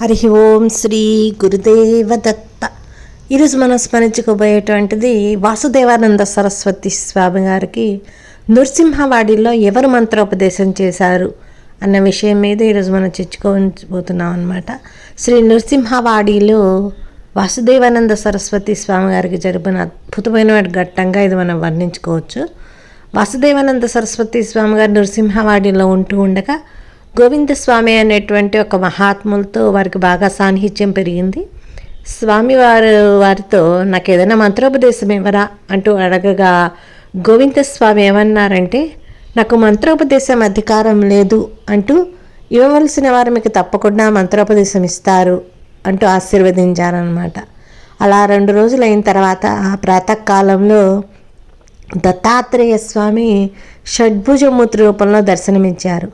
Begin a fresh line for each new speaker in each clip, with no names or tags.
హరి ఓం శ్రీ గురుదేవ దత్త. ఈరోజు మనం స్మరించుకోబోయేటువంటిది వాసుదేవానంద సరస్వతి స్వామి గారికి నృసింహవాడిలో ఎవరు మంత్రోపదేశం చేశారు అన్న విషయం మీద ఈరోజు మనం చర్చుకోబోతున్నాం అనమాట శ్రీ నృసింహవాడిలో వాసుదేవానంద సరస్వతి స్వామి గారికి జరిపిన అద్భుతమైన ఘట్టంగా ఇది మనం వర్ణించుకోవచ్చు. వాసుదేవానంద సరస్వతి స్వామి గారు నృసింహవాడిలో ఉంటూ ఉండగా గోవిందస్వామి అనేటువంటి ఒక మహాత్ములతో వారికి బాగా సాన్నిహిత్యం పెరిగింది. స్వామివారు వారితో నాకు ఏదైనా మంత్రోపదేశం ఇవ్వరా అంటూ అడగగా గోవిందస్వామి ఏమన్నారంటే నాకు మంత్రోపదేశం అధికారం లేదు అంటూ ఇవ్వవలసిన వారు మీకు తప్పకుండా మంత్రోపదేశం ఇస్తారు అంటూ ఆశీర్వదించారనమాట అలా రెండు రోజులు అయిన తర్వాత ఆ ప్రాతకాలంలో దత్తాత్రేయ స్వామి షడ్భుజమూర్తి రూపంలో దర్శనమిచ్చారు.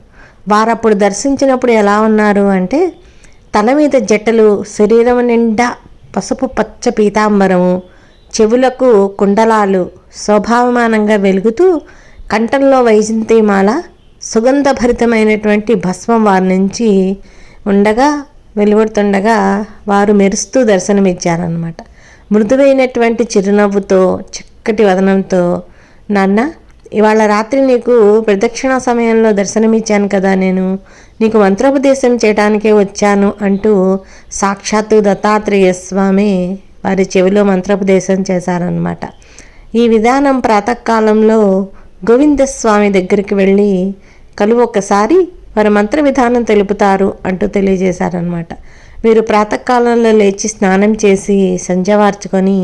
వారు అప్పుడు దర్శించినప్పుడు ఎలా ఉన్నారు అంటే తల మీద జట్టలు శరీరం నిండా పసుపు పచ్చ పీతాంబరము చెవులకు కుండలాలు శోభావమానంగా వెలుగుతూ కంఠంలో వైజంతిమాల సుగంధభరితమైనటువంటి భస్మం వారి నుంచి ఉండగా వెలువడుతుండగా వారు మెరుస్తూ దర్శనమిచ్చారనమాట మృదువైనటువంటి చిరునవ్వుతో చక్కటి వదనంతో నాన్న ఇవాళ రాత్రి నీకు ప్రదక్షిణ సమయంలో దర్శనమిచ్చాను కదా నేను. నీకు మంత్రోపదేశం చేయడానికే వచ్చాను అంటూ సాక్షాత్తు దత్తాత్రేయ స్వామి వారి చెవిలో మంత్రోపదేశం చేశారనమాట ఈ విధానం ప్రాతకాలంలో గోవిందస్వామి దగ్గరికి వెళ్ళి కలువు ఒకసారి వారి మంత్ర విధానం తెలుపుతారు అంటూ తెలియజేశారనమాట వీరు ప్రాతకాలంలో లేచి స్నానం చేసి సంజవార్చుకొని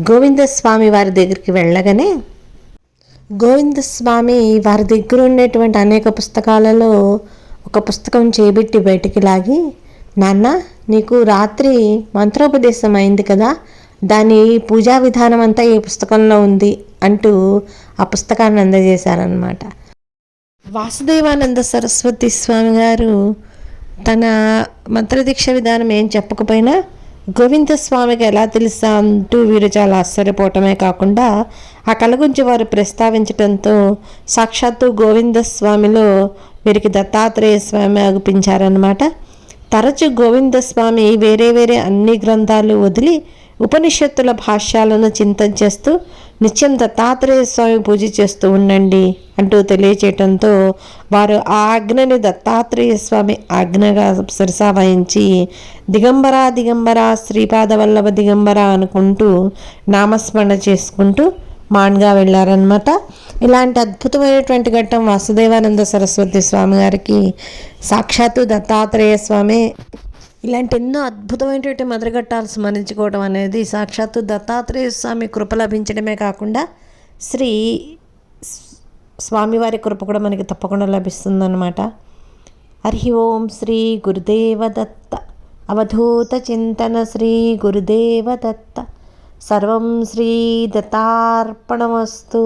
గోవిందస్వామి వారి దగ్గరికి వెళ్ళగానే గోవిందస్వామి వారి దగ్గర ఉండేటువంటి అనేక పుస్తకాలలో ఒక పుస్తకం చేపెట్టి బయటికి లాగి నాన్న నీకు రాత్రి మంత్రోపదేశం అయింది కదా దాని పూజా విధానం అంతా ఈ పుస్తకంలో ఉంది అంటూ ఆ పుస్తకాన్ని అందజేశారనమాట వాసుదేవానంద సరస్వతి స్వామి గారు తన మంత్రదీక్ష విధానం ఏం చెప్పకపోయినా గోవింద స్వామికి ఎలా తెలుసా అంటూ వీరు చాలా ఆశ్చర్యపోవటమే కాకుండా ఆ కళ గురించి వారు ప్రస్తావించడంతో సాక్షాత్తు గోవింద స్వామిలో వీరికి దత్తాత్రేయ స్వామి అగుపించారనమాట తరచు గోవింద స్వామి వేరే వేరే అన్ని గ్రంథాలు వదిలి ఉపనిషత్తుల భాష్యాలను చింతన చేస్తూ నిత్యం దత్తాత్రేయ స్వామి పూజ చేస్తూ ఉండండి అంటూ తెలియచేయటంతో వారు ఆ ఆజ్ఞని దత్తాత్రేయ స్వామి ఆజ్ఞగా సరసా వహించి దిగంబర దిగంబర శ్రీపాద వల్లభ దిగంబర అనుకుంటూ నామస్మరణ చేసుకుంటూ మాన్గా వెళ్ళారనమాట ఇలాంటి అద్భుతమైనటువంటి ఘట్టం వాసుదేవానంద సరస్వతి స్వామి గారికి సాక్షాత్తు దత్తాత్రేయ స్వామి ఇలాంటి ఎన్నో అద్భుతమైనటువంటి మధురఘట్టాలు స్మరించుకోవడం అనేది సాక్షాత్తు దత్తాత్రేయ స్వామి కృప లభించడమే కాకుండా శ్రీ స్వామివారి కృప కూడా మనకి తప్పకుండా లభిస్తుందన్నమాట. హరి ఓం శ్రీ గురుదేవ దత్త. అవధూత చింతన శ్రీ గురుదేవ దత్త. సర్వం శ్రీ దత్తార్పణమస్తు.